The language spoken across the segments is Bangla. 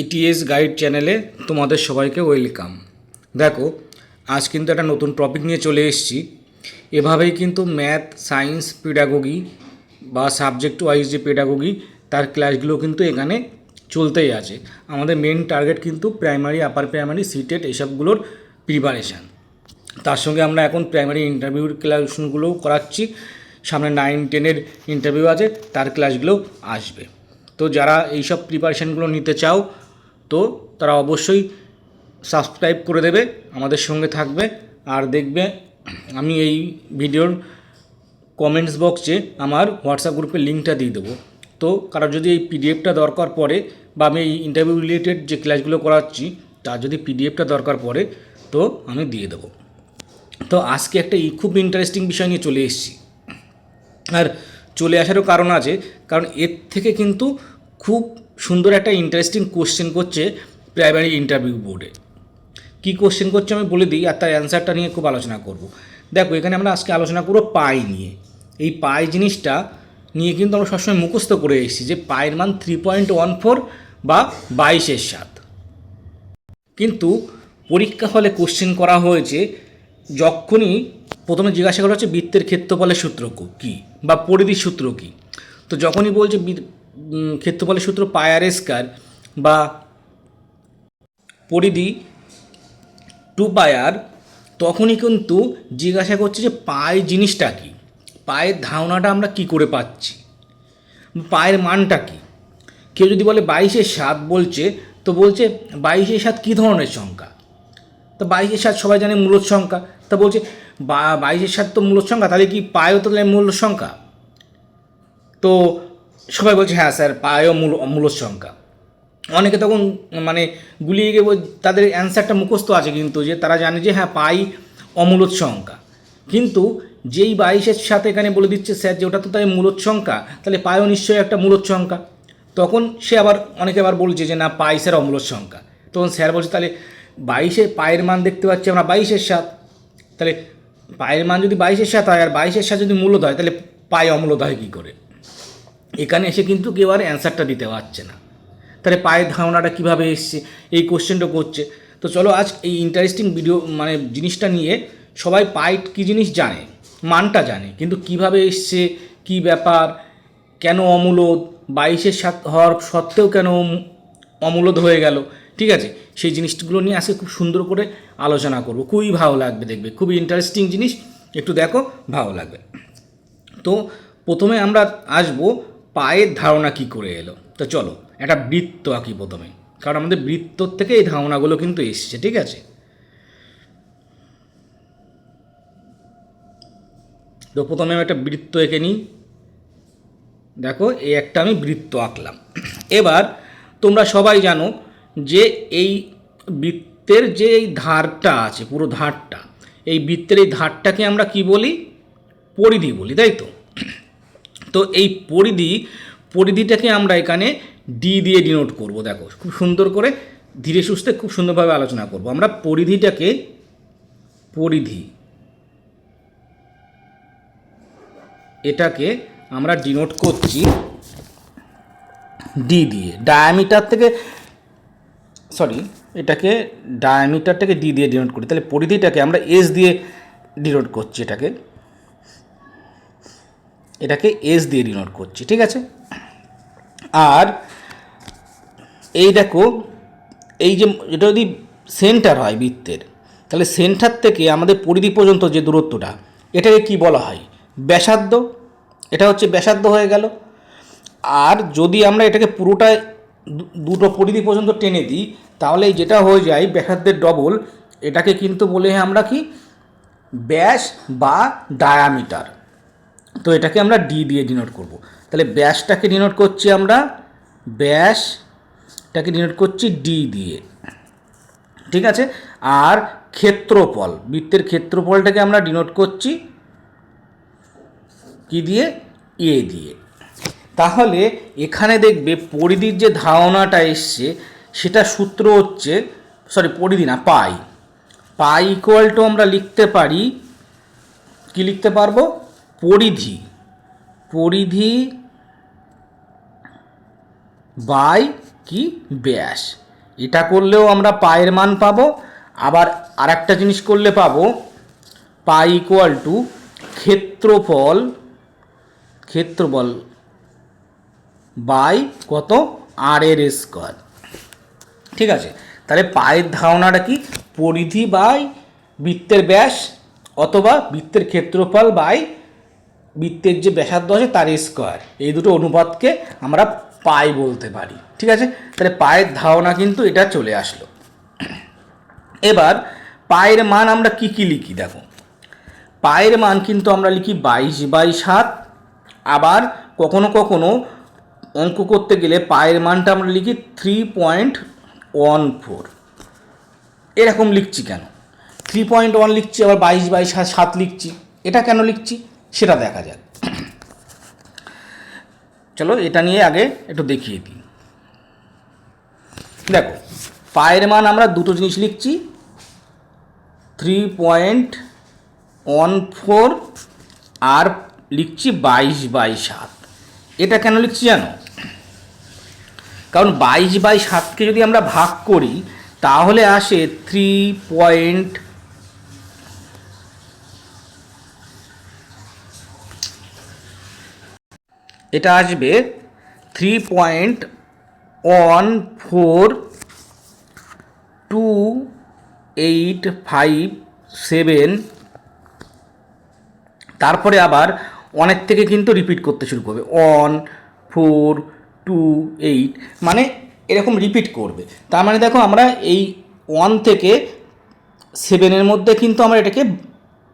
ইটিএস গাইড চ্যানেলে তোমাদের সবাইকে ওয়েলকাম দেখো, আজ কিন্তু একটা নতুন টপিক নিয়ে চলে এসেছি। এভাবেই কিন্তু ম্যাথ সায়েন্স পেডাগোগি বা সাবজেক্ট ওয়াইজ যে পেডাগোগি তার ক্লাসগুলো কিন্তু এখানে চলতেই আছে। আমাদের মেন টার্গেট কিন্তু প্রাইমারি আপার প্রাইমারি সিটেট এসবগুলোর প্রিপারেশান তার সঙ্গে আমরা এখন প্রাইমারি ইন্টারভিউর ক্লাসগুলোও করাচ্ছি। সামনে নাইন টেনের ইন্টারভিউ আছে, তার ক্লাসগুলো আসবে। তো যারা এইসব প্রিপারেশানগুলো নিতে চাও তো তারা অবশ্যই সাবস্ক্রাইব করে দেবে, আমাদের সঙ্গে থাকবে। আর দেখবে, আমি এই ভিডিওর কমেন্টস বক্সে আমার হোয়াটসঅ্যাপ গ্রুপের লিঙ্কটা দিয়ে দেবো। তো কারোর যদি এই পিডিএফটা দরকার পড়ে বা আমি এই ইন্টারভিউ রিলেটেড যে ক্লাসগুলো করাচ্ছি তার যদি পিডিএফটা দরকার পড়ে, তো আমি দিয়ে দেবো। তো আজকে একটা খুব ইন্টারেস্টিং বিষয় নিয়ে চলে এসেছি। আর চলে আসারও কারণ আছে, কারণ এর থেকে কিন্তু খুব সুন্দর একটা ইন্টারেস্টিং কোশ্চেন করছে প্রাইমারি ইন্টারভিউ বোর্ডে কী কোশ্চেন করছে আমি বলে দিই আর তার অ্যান্সারটা নিয়ে খুব আলোচনা করব। দেখো, এখানে আমরা আজকে আলোচনা করব পাই নিয়ে। এই পাই জিনিসটা নিয়ে কিন্তু আমরা সবসময় মুখস্থ করে এসেছি যে পায়ের মান থ্রি পয়েন্ট ওয়ান ফোর বা বাইশের সাত। কিন্তু পরীক্ষা হলে কোশ্চেন করা হয়েছে যখনই প্রথমে জিজ্ঞাসা করা হচ্ছে বৃত্তের ক্ষেত্রফলের সূত্র কো- বা পরিধির সূত্র কী? তো যখনই বলছে ক্ষেত্রফলের সূত্র পায়ার স্কার বা পরিধি টু পায়ার তখনই কিন্তু জিজ্ঞাসা করছে যে পায় জিনিসটা কী? পায়ের ধারণাটা আমরা কি করে পাচ্ছি? পায়ের মানটা কী? কেউ যদি বলে বাইশের সাত বলছে, তো বলছে বাইশের সাত কী ধরনের সংখ্যা? তো বাইশের সাত সবাই জানে মূলত সংখ্যা। তা বলছে বাইশের সাত তো মূলত সংখ্যা, তাহলে কি পায়ও তাহলে মূল সংখ্যা? তো সবাই বলছে হ্যাঁ স্যার, পায়ও মূল মূলত সংখ্যা। অনেকে তখন মানে গুলিয়ে গিয়ে তাদের অ্যান্সারটা মুখস্থ আছে কিন্তু যে তারা জানে যে হ্যাঁ পাই অমূলত সংখ্যা। কিন্তু যেই বাইশের সাথে এখানে বলে দিচ্ছে স্যার যে, ওটা তো তাই মূলত সংখ্যা, তাহলে পায়ও নিশ্চয়ই একটা মূলত সংখ্যা। তখন সে আবার, অনেকে আবার বলছে যে, না, পাই স্যার অমূলত সংখ্যা। তখন স্যার বলছে, তাহলে বাইশে পায়ের মান দেখতে পাচ্ছি আমরা বাইশের সাত তাহলে পায়ের মান যদি বাইশের সাত হয় আর বাইশের সাত যদি মূলত হয়, তাহলে পায়ে অমূলত হয় কী করে? এখানে এসে কিন্তু কেউ আর অ্যান্সারটা দিতে পারছে না। তাহলে পায়ের ধারণাটা কীভাবে এসছে, এই কোশ্চেনটা করছে। তো চলো আজ এই ইন্টারেস্টিং ভিডিও মানে জিনিসটা নিয়ে সবাই পাই কী জিনিস জানে, মানটা জানে, কিন্তু কীভাবে এসছে, কি ব্যাপার, কেন অমূলদ, বাইশের সাত হওয়ার সত্ত্বেও কেন অম- অমূলদ হয়ে গেল, ঠিক আছে? সেই জিনিসগুলো নিয়ে আজকে খুব সুন্দর করে আলোচনা করব। খুবই ভালো লাগবে দেখবে, খুবই ইন্টারেস্টিং জিনিস। একটু দেখো, ভালো লাগবে। তো প্রথমে আমরা আসব পায়ের ধারণা কি করে এলো? তো চলো, একটা বৃত্ত আঁকি প্রথমে। কারণ আমাদের বৃত্তর থেকে এই ধারণাগুলো কিন্তু এসছে, ঠিক আছে? তো প্রথমে আমি একটা বৃত্ত এঁকে নিই। দেখো, এই একটা আমি বৃত্ত আঁকলাম। এবার তোমরা সবাই জানো যে এই বৃত্তের যে এই ধারটা আছে, পুরো ধারটা, এই বৃত্তের এই ধারটাকে আমরা কি বলি? পরিধি বলি, তাই তো? তো এই পরিধি, পরিধিটাকে আমরা এখানে ডি দিয়ে ডিনোট করব। দেখো, খুব সুন্দর করে ধীরে সুস্থে খুব সুন্দরভাবে আলোচনা করব। আমরা পরিধিটাকে পরিধি, এটাকে আমরা ডিনোট করছি ডি দিয়ে। ডায়ামিটার থেকে সরি এটাকে ডায়ামিটারটাকে ডি দিয়ে ডিনোট করি। তাহলে পরিধিটাকে আমরা এস দিয়ে ডিনোট করছি এটাকে। এটাকে এস দিয়ে ডিনোট করছি, ঠিক আছে? আর এই দেখো, এই যে এটা যদি সেন্টার হয় বৃত্তের, তাহলে সেন্টার থেকে আমাদের পরিধি পর্যন্ত যে দূরত্বটা, এটাকে কি বলা হয়? ব্যাসার্ধ। এটা হচ্ছে ব্যাসার্ধ হয়ে গেল। আর যদি আমরা এটাকে পুরোটাই দু- দুটো পরিধি পর্যন্ত টেনে দিই, তাহলে যেটা হয়ে যায়, ব্যাসার্ধের ডবল এটাকে কিন্তু বলে আমরা কি? ব্যাস বা ডায়ামিটার তো এটাকে আমরা ডি দিয়ে ডিনোট করব। তাহলে ব্যাসটাকে ডিনোট করছি আমরা, ব্যাসটাকে ডিনোট করছি ডি দিয়ে। ঠিক আছে? আর ক্ষেত্রফল, বৃত্তের ক্ষেত্রফলটাকে আমরা ডিনোট করছি কি দিয়ে? এ দিয়ে। তাহলে এখানে দেখবে পরিধির যে ধারণাটা এসছে, সেটা সূত্র হচ্ছে সরি পরিধি না, পাই। পাই ইকুয়াল টু আমরা লিখতে পারি, কি লিখতে পারব? পরিধি পরিধি বাই কি ব্যাস। এটা করলেও আমরা পায়ের মান পাবো, আবার আর একটা জিনিস করলে পাবো, পাই ইকুয়াল টু ক্ষেত্রফল ক্ষেত্রফল বাই কত? আর এর স্কোয়ার ঠিক আছে? তাহলে পায়ের ধারণাটা কি? পরিধি বাই বৃত্তের ব্যাস অথবা বৃত্তের ক্ষেত্রফল বাই বৃত্তের যে ব্যাসার্ধ আছে তার স্কোয়ার এই দুটো অনুপাতকে আমরা পাই বলতে পারি। ঠিক আছে? তাহলে পায়ের ধারণা কিন্তু এটা চলে আসলো। এবার পায়ের মান আমরা কি কি লিখি? দেখো। পায়ের মান কিন্তু আমরা লিখি বাইশ বাই সাত। আবার কখনো কখনো অঙ্ক করতে গেলে পায়ের মানটা আমরা লিখি থ্রি পয়েন্ট ওয়ান ফোর এরকম লিখছি কেন? থ্রি পয়েন্ট ওয়ান লিখছি, আবার বাইশ বাই সাত লিখছি। এটা কেন লিখছি? সেটা দেখা যাক। চলো এটা নিয়ে আগে একটু দেখিয়ে দিই। দেখো, পায়ের মান আমরা দুটো জিনিস লিখছি। থ্রি পয়েন্ট ওয়ান ফোর আর লিখছি বাইশ বাই সাত। এটা কেন লিখছি জানো? কারণ বাইশ বাই সাতকে যদি আমরা ভাগ করি, তাহলে আসে থ্রি পয়েন্ট এটা আসবে three point one four two eight five seven তারপরে আবার অনেক থেকে কিন্তু রিপিট করতে শুরু করবে। ওয়ান ফোর টু এইট মানে এরকম রিপিট করবে। তার মানে দেখো আমরা এই ওয়ান থেকে সেভেনের মধ্যে কিন্তু আমরা এটাকে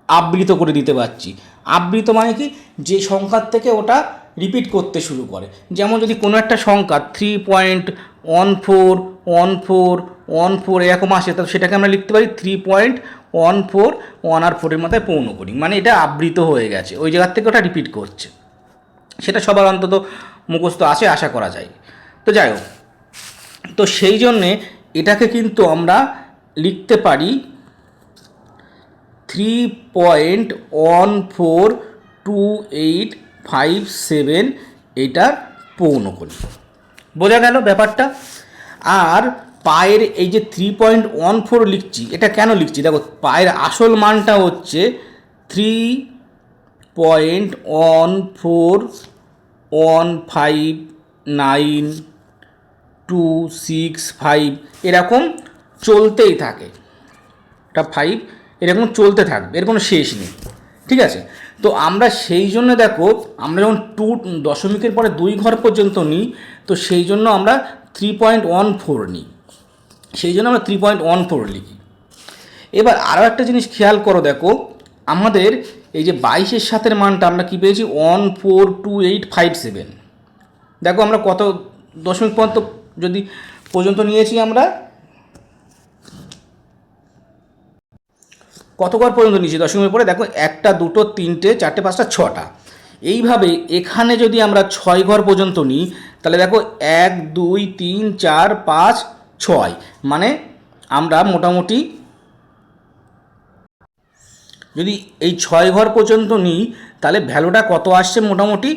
আবৃত করে দিতে পারছি। আবৃত মানে কি? যে সংখ্যার থেকে ওটা রিপিট করতে শুরু করে। যেমন যদি কোনো একটা সংখ্যা three point one four one four one four এরকম আসে, তাহলে সেটাকে আমরা লিখতে পারি three point one four one আর ফোরের মাথায় পৌন করি। মানে এটা আবৃত হয়ে গেছে। ওই জায়গার থেকে ওটা রিপিট করছে। সেটা সবার অন্তত মুখস্থ আসে আশা করা যায়। তো যাই হোক, তো সেই জন্যে এটাকে কিন্তু আমরা লিখতে পারি three point one four two eight five, seven এটার পৌন করি বোঝা গেল ব্যাপারটা? আর পায়ের এই যে থ্রি পয়েন্ট ওয়ান ফোর লিখছি, এটা কেন লিখছি? দেখো, পায়ের আসল মানটা হচ্ছে three point one four one five nine two six five এরকম চলতেই থাকে। এটা ফাইভ এরকম চলতে থাকবে, এর কোনো শেষ নেই। ঠিক আছে? তো আমরা সেই জন্য দেখো, আমরা যখন টু দশমিকের পরে দুই ঘর পর্যন্ত নিই তো সেই জন্য আমরা থ্রি পয়েন্ট ওয়ান ফোর নিই সেই জন্য আমরা থ্রি পয়েন্ট ওয়ান ফোর লিখি। এবার আরও একটা জিনিস খেয়াল করো দেখো, আমাদের এই যে বাইশের সাতের মানটা আমরা কী পেয়েছি? One four two eight five seven দেখো আমরা কত দশমিক পর্যন্ত যদি পর্যন্ত নিয়েছি আমরা? কত ঘর পর্যন্ত নিয়েছি দশমিকের পরে দেখো, একটা, দুটো, তিনটে, চারটে, পাঁচটা, ছটা। এইভাবে এখানে যদি আমরা ছয় ঘর পর্যন্ত নিই, তাহলে দেখো, এক, দুই, তিন, চার, পাঁচ, ছয়। মানে আমরা মোটামুটি যদি এই ছয় ঘর পর্যন্ত নিই, তাহলে ভ্যালুটা কত আসছে মোটামুটি?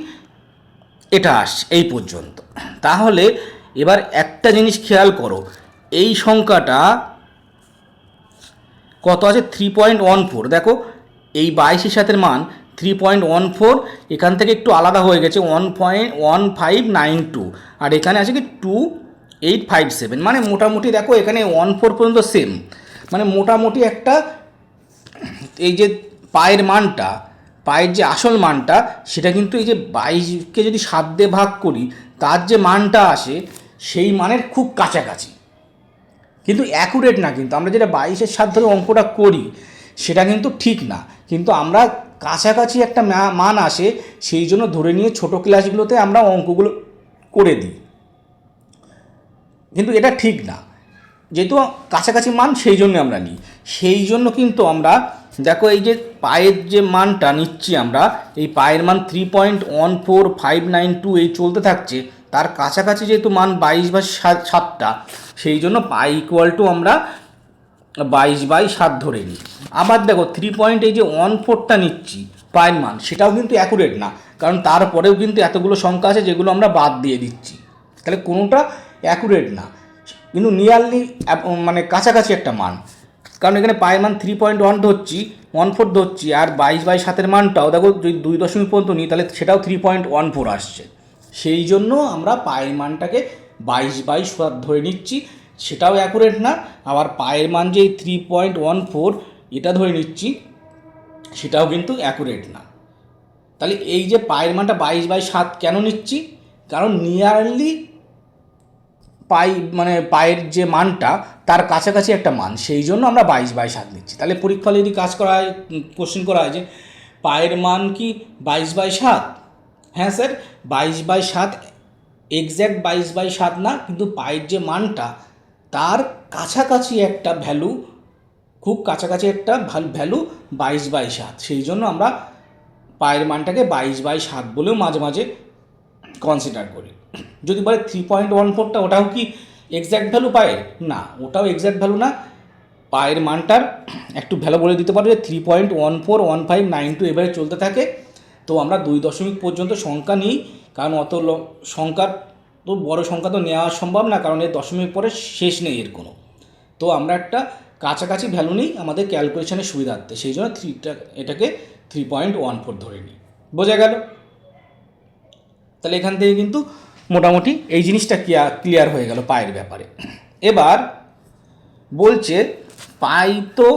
এটা আসছে, এই পর্যন্ত। তাহলে এবার একটা জিনিস খেয়াল করো, এই সংখ্যাটা কত আছে? থ্রি পয়েন্ট ওয়ান ফোর দেখো, এই বাইশের সাথের মান থ্রি পয়েন্ট ওয়ান ফোর এখান থেকে একটু আলাদা হয়ে গেছে one point one five nine two আর এখানে আছে কি টু এইট ফাইভ সেভেন মানে মোটামুটি দেখো, এখানে ওয়ান ফোর পর্যন্ত সেম মানে মোটামুটি একটা, এই যে পায়ের মানটা, পায়ের যে আসল মানটা, সেটা কিন্তু এই যে বাইশকে যদি সাত দিয়ে ভাগ করি, তার যে মানটা আসে, সেই মানের খুব কাছাকাছি। কিন্তু অ্যাকুরেট না কিন্তু, আমরা যেটা বাইশের সাত ধরে অঙ্কটা করি, সেটা কিন্তু ঠিক না। কিন্তু আমরা কাছাকাছি একটা মান আসে, সেই জন্য ধরে নিয়ে ছোট ক্লাসগুলোতে আমরা অঙ্কগুলো করে দিই। কিন্তু এটা ঠিক না। যেহেতু কাছাকাছি মান, সেই জন্য আমরা নিই। সেই জন্য কিন্তু আমরা, দেখো এই যে পায়ের যে মানটা নিচ্ছি আমরা, এই পায়ের মান three point one four five nine two এই চলতে থাকছে, তার কাছাকাছি যেহেতু মান বাইশ বা সাত, সাতটা সেই জন্য পাই ইকুয়াল টু আমরা বাইশ বাই সাত ধরে নিই। আবার দেখো থ্রি পয়েন্ট এই যে ওয়ান ফোরটা নিচ্ছি, পায়ের মান, সেটাও কিন্তু অ্যাকুরেট না। কারণ তারপরেও কিন্তু এতগুলো সংখ্যা আছে যেগুলো আমরা বাদ দিয়ে দিচ্ছি। তাহলে কোনোটা অ্যাকুরেট না। কিন্তু নিয়ারলি মানে কাছাকাছি একটা মান। কারণ এখানে পায়ের মান থ্রি পয়েন্ট ওয়ান ধরছি ওয়ান ফোর ধরছি, আর বাইশ বাই সাতের মানটাও দেখো যদি দুই দশমিক পর্যন্ত নিই, তাহলে সেটাও থ্রি পয়েন্ট ওয়ান ফোর আসছে। সেই জন্য আমরা পায়ের মানটাকে বাইশ বাই সাত ধরে নিচ্ছি। সেটাও অ্যাকুরেট না। আবার পায়ের মান যে থ্রি পয়েন্ট ওয়ান ফোর এটা ধরে নিচ্ছি। সেটাও কিন্তু অ্যাকুরেট না। তাহলে এই যে পায়ের মানটা বাইশ বাই সাত কেন নিচ্ছি? কারণ নিয়ারলি পাই মানে পায়ের যে মানটা, তার কাছাকাছি একটা মান। সেই জন্য আমরা বাইশ বাই সাত নিচ্ছি। তাহলে পরীক্ষা যদি কাজ করা হয় কোশ্চেন করা হয় যে পায়ের মান কি বাইশ বাই সাত? হ্যাঁ স্যার, বাইশ বাই সাত এক্স্যাক্ট বাইশ বাই সাত না, কিন্তু পায়ের যে মানটা, তার কাছাকাছি একটা ভ্যালু খুব কাছাকাছি একটা ভ্যালু বাইশ বাই সাত। সেই জন্য আমরা পায়ের মানটাকে বাইশ বাই সাত বলেও মাঝে মাঝে কনসিডার করি। যদি বলে থ্রি পয়েন্ট ওয়ান ফোরটা ওটাও কি এক্স্যাক্ট ভ্যালু পায়ের? না, ওটাও এক্স্যাক্ট ভ্যালু না। পায়ের মানটার একটু ভ্যালু বলে দিতে পারো যে three point one four one five nine two এবারে চলতে থাকে। তো আমরা দুই দশমিক পর্যন্ত সংখ্যা নিই, কারণ অত সংখ্যার তো বড় সংখ্যা তো নেওয়া সম্ভব না, কারণ এর দশমিক পরে শেষ নেই এর কোনো। তো আমরা একটা কাছাকাছি ভ্যালু নিই আমাদের ক্যালকুলেশনের সুবিধার্থে, সেই জন্য থ্রিটা এটাকে থ্রি পয়েন্ট ওয়ান ফোর ধরে নিই। বোঝা গেল? তাহলে এখান থেকে কিন্তু মোটামুটি এই জিনিসটা ক্লিয়ার হয়ে গেল পায়ের ব্যাপারে। এবার বলছে পাই তো,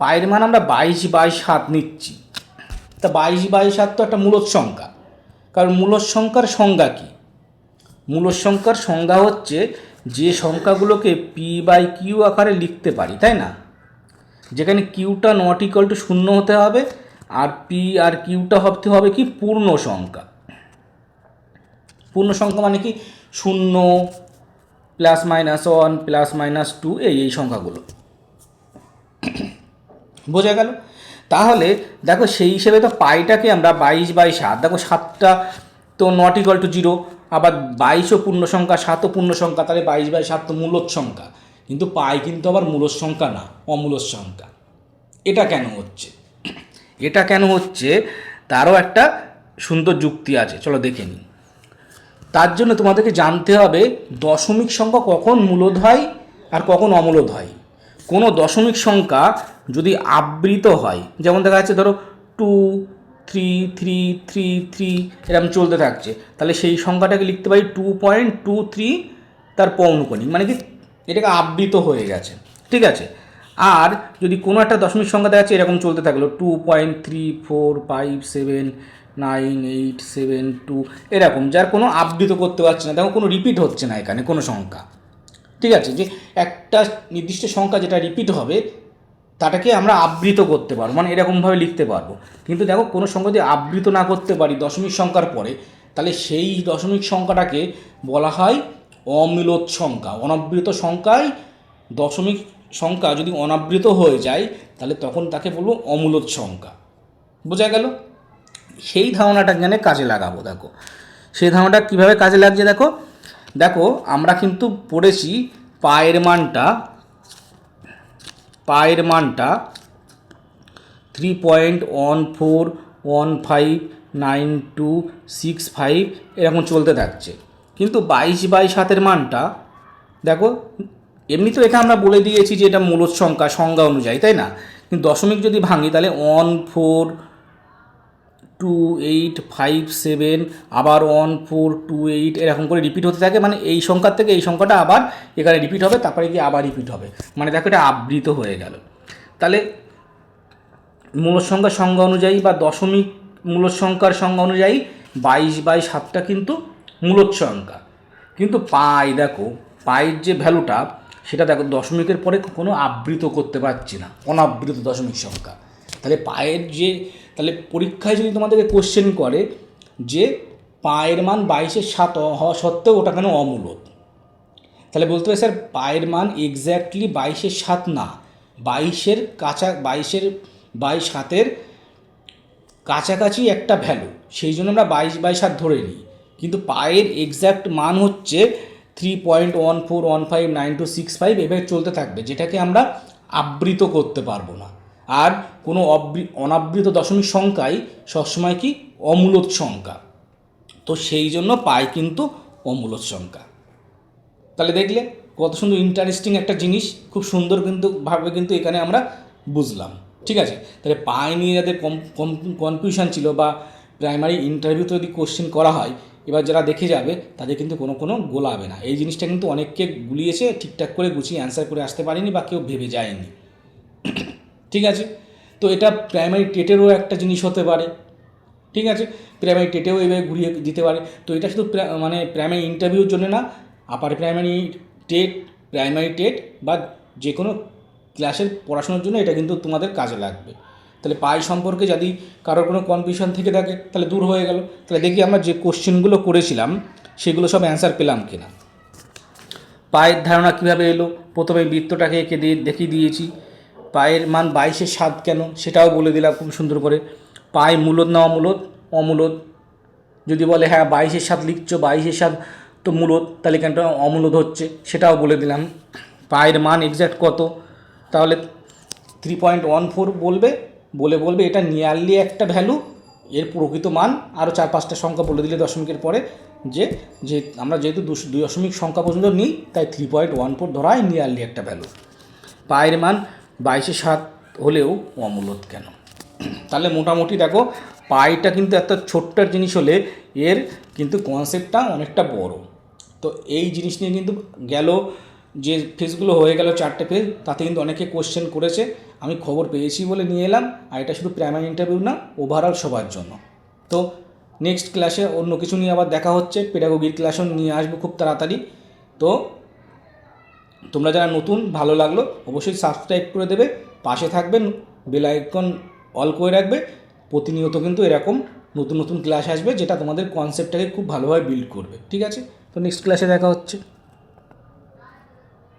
পায়ের মান আমরা বাইশ বাই সাত নিচ্ছি। তা বাইশ বাইশ সাত তো একটা মূলত সংখ্যা। কারণ মূলত সংখ্যার সংজ্ঞা কী? মূলত সংখ্যার সংজ্ঞা হচ্ছে যে সংখ্যাগুলোকে পি বাই কিউ আকারে লিখতে পারি, তাই না? যেখানে কিউটা নট ইকাল টু শূন্য হতে হবে আর পি আর কিউটা হতে হবে কি? পূর্ণ সংখ্যা। পূর্ণ সংখ্যা মানে কি? শূন্য plus minus one plus minus two এই এই সংখ্যাগুলো। বোঝা গেল? তাহলে দেখো সেই হিসেবে তো পাইটাকে আমরা বাইশ বাই সাত, দেখো সাতটা তো নট ইকাল টু জিরো আবার বাইশও পূর্ণ সংখ্যা, সাতও পূর্ণ সংখ্যা, তাহলে বাইশ বাই সাত তো মূলত সংখ্যা। কিন্তু পাই কিন্তু আবার মূলত সংখ্যা না, অমূলত সংখ্যা। এটা কেন হচ্ছে? এটা কেন হচ্ছে? তারও একটা সুন্দর যুক্তি আছে, চলো দেখে নিই। তার জন্য তোমাদেরকে জানতে হবে দশমিক সংখ্যা কখন মূলদ হয় আর কখন অমূলদ হয়। কোনো দশমিক সংখ্যা যদি আবৃত হয়, যেমন দেখা যাচ্ছে ধরো two three three three three এরকম চলতে থাকছে, তাহলে সেই সংখ্যাটাকে লিখতে পারি টু পয়েন্ট টু থ্রি তার পৌনকণিক মানে কি এটাকে আবৃত হয়ে গেছে, ঠিক আছে? আর যদি কোনো একটা দশমিক সংখ্যা দেখা যাচ্ছে এরকম চলতে থাকল two point three four five seven nine eight seven two এরকম, যার কোনো আবৃত করতে পারছে না দেখো কোনো রিপিট হচ্ছে না এখানে কোনো সংখ্যা। ঠিক আছে, যে একটা নির্দিষ্ট সংখ্যা যেটা রিপিট হবে, তাটাকে আমরা আবৃত করতে পারব মানে এরকমভাবে লিখতে পারব। কিন্তু দেখো, কোনো সংখ্যা যদি আবৃত না করতে পারি দশমিক সংখ্যার পরে, তাহলে সেই দশমিক সংখ্যাটাকে বলা হয় অমিলত সংখ্যা। অনাবৃত সংখ্যায় দশমিক সংখ্যা যদি অনাবৃত হয়ে যায়, তাহলে তখন তাকে বলব অমূলত সংখ্যা। বোঝা গেল? সেই ধারণাটা এখানে কাজে লাগাবো, দেখো। সেই ধারণাটা কীভাবে কাজে লাগছে, দেখো? দেখো, আমরা কিন্তু পড়েছি পায়ের মানটা পায়ের মানটা three point one four one five nine two six five এরকম চলতে থাকছে। কিন্তু বাইশ বাই সাতের মানটা, দেখো, এমনি তো এখানে আমরা বলে দিয়েছি যে এটা মূলত সংখ্যা, সংজ্ঞা অনুযায়ী, তাই না? কিন্তু দশমিক যদি ভাঙি, তাহলে one four two eight five seven আবার ওয়ান ফোর টু এইট এরকম করে রিপিট হতে থাকে। মানে এই সংখ্যার থেকে এই সংখ্যাটা আবার এখানে রিপিট হবে, তারপরে গিয়ে আবার রিপিট হবে। মানে দেখো এটা আবৃত হয়ে গেল। তাহলে মূলত সংখ্যার সংজ্ঞা অনুযায়ী বা দশমিক মূলত সংখ্যার সংজ্ঞা অনুযায়ী বাইশ বাই সাতটা কিন্তু মূলত সংখ্যা। কিন্তু পাই দেখো পায়ের যে ভ্যালুটা, সেটা দেখো দশমিকের পরে কোনো আবৃত করতে পারছি না। অনাবৃত দশমিক সংখ্যা। তাহলে পায়ের যে তাহলে পরীক্ষায় যদি তোমাদেরকে কোশ্চেন করে যে পায়ের মান বাইশের সাত হওয়া সত্ত্বেও ওটা কেন অমূলত তাহলে বলতে হবে, স্যার, পায়ের মান এক্স্যাক্টলি বাইশের সাত না। বাইশের কাছা বাইশের, বাইশ সাতের কাছাকাছি একটা ভ্যালু সেই জন্য আমরা বাইশ বাই সাত ধরে নিই। কিন্তু পায়ের এক্স্যাক্ট মান হচ্ছে three point one four one five nine two six five এভাবে চলতে থাকবে, যেটাকে আমরা আবৃত করতে পারব না। আর কোনো অনাবৃত দশমিক সংখ্যাই সবসময় কি অমূলত সংখ্যা। তো সেই জন্য পাই কিন্তু অমূলত সংখ্যা। তাহলে দেখলে কত সুন্দর ইন্টারেস্টিং একটা জিনিস, খুব সুন্দর কিন্তু, ভাবে কিন্তু এখানে আমরা বুঝলাম। ঠিক আছে? তাহলে পায়ে নিয়ে যাদের কনফিউশন ছিল বা প্রাইমারি ইন্টারভিউতে যদি কোশ্চেন করা হয়, এবার যারা দেখে যাবে, তাদের কিন্তু কোনো কোনো গোলাবে না। এই জিনিসটা কিন্তু অনেককে গুলিয়েছে, ঠিকঠাক করে গুছিয়ে অ্যান্সার করে আসতে পারেনি বা কেউ ভেবে যায়নি। ঠিক আছে? তো এটা প্রাইমারি টেটেরও একটা জিনিস হতে পারে, ঠিক আছে? প্রাইমারি টেটেও এভাবে ঘুরিয়ে দিতে পারে। তো এটা শুধু মানে প্রাইমারি ইন্টারভিউর জন্য না upper primary TET primary TET বা যে কোনো ক্লাসের পড়াশোনার জন্য এটা কিন্তু তোমাদের কাজে লাগবে। তাহলে পাই সম্পর্কে যদি কারোর কোনো কনফিউশন থেকে থাকে, তাহলে দূর হয়ে গেল। তাহলে দেখি আমরা যে কোশ্চেনগুলো করেছিলাম, সেগুলো সব অ্যান্সার পেলাম কিনা। পায়ের ধারণা কীভাবে এলো? প্রথমে বৃত্তটাকে এঁকে দিয়ে দেখিয়ে দিয়েছি। পায়ের মান বাইশের স্বাদ কেন? সেটাও বলে দিলাম খুব সুন্দর করে। পায়ে মূলত না অমূলত অমূলত যদি বলে হ্যাঁ বাইশের স্বাদ লিখছো, বাইশের স্বাদ তো মূলত তাহলে কেনটা অমূলত হচ্ছে? সেটাও বলে দিলাম। পায়ের মান এক্স্যাক্ট কত? তাহলে থ্রি পয়েন্ট ওয়ান ফোর বলবে, বলে বলবে এটা নিয়ারলি একটা ভ্যালু এর প্রকৃত মান আরও চার পাঁচটা সংখ্যা বলে দিলে দশমিকের পরে যে যে আমরা যেহেতু দুই দশমিক সংখ্যা পর্যন্ত নিই, তাই থ্রি পয়েন্ট ওয়ান ফোর ধরা হয় নিয়ারলি একটা ভ্যালু পায়ের মান বাইশে সাত হলেও অমূলত কেন? তাহলে মোটামুটি দেখো, পাইটা কিন্তু একটা ছোট্ট জিনিস হলে এর কিন্তু কনসেপ্টটা অনেকটা বড়। তো এই জিনিস নিয়ে কিন্তু গেল, যে ফেজগুলো হয়ে গেল চারটে ফেজ তাতে কিন্তু অনেকে কোশ্চেন করেছে। আমি খবর পেয়েছি বলে নিয়ে এলাম, আর এটা শুধু প্রাইমারি ইন্টারভিউ না ওভারঅল সবার জন্য। তো নেক্সট ক্লাসে অন্য কিছু নিয়ে আবার দেখা হচ্ছে পেডাগোগির ক্লাসও নিয়ে আসব খুব তাড়াতাড়ি। তো তোমরা যারা নতুন, ভালো লাগল, অবশ্যই সাবস্ক্রাইব করে দেবে। পাশে থাকবেন বেলাইকন অল করে রাখবে। প্রতিনিয়ত কিন্তু এরকম নতুন নতুন ক্লাস আসবে, যেটা তোমাদের কনসেপ্টটাকে খুব ভালোভাবে বিল্ড করবে। ঠিক আছে? তো নেক্সট ক্লাসে দেখা হচ্ছে।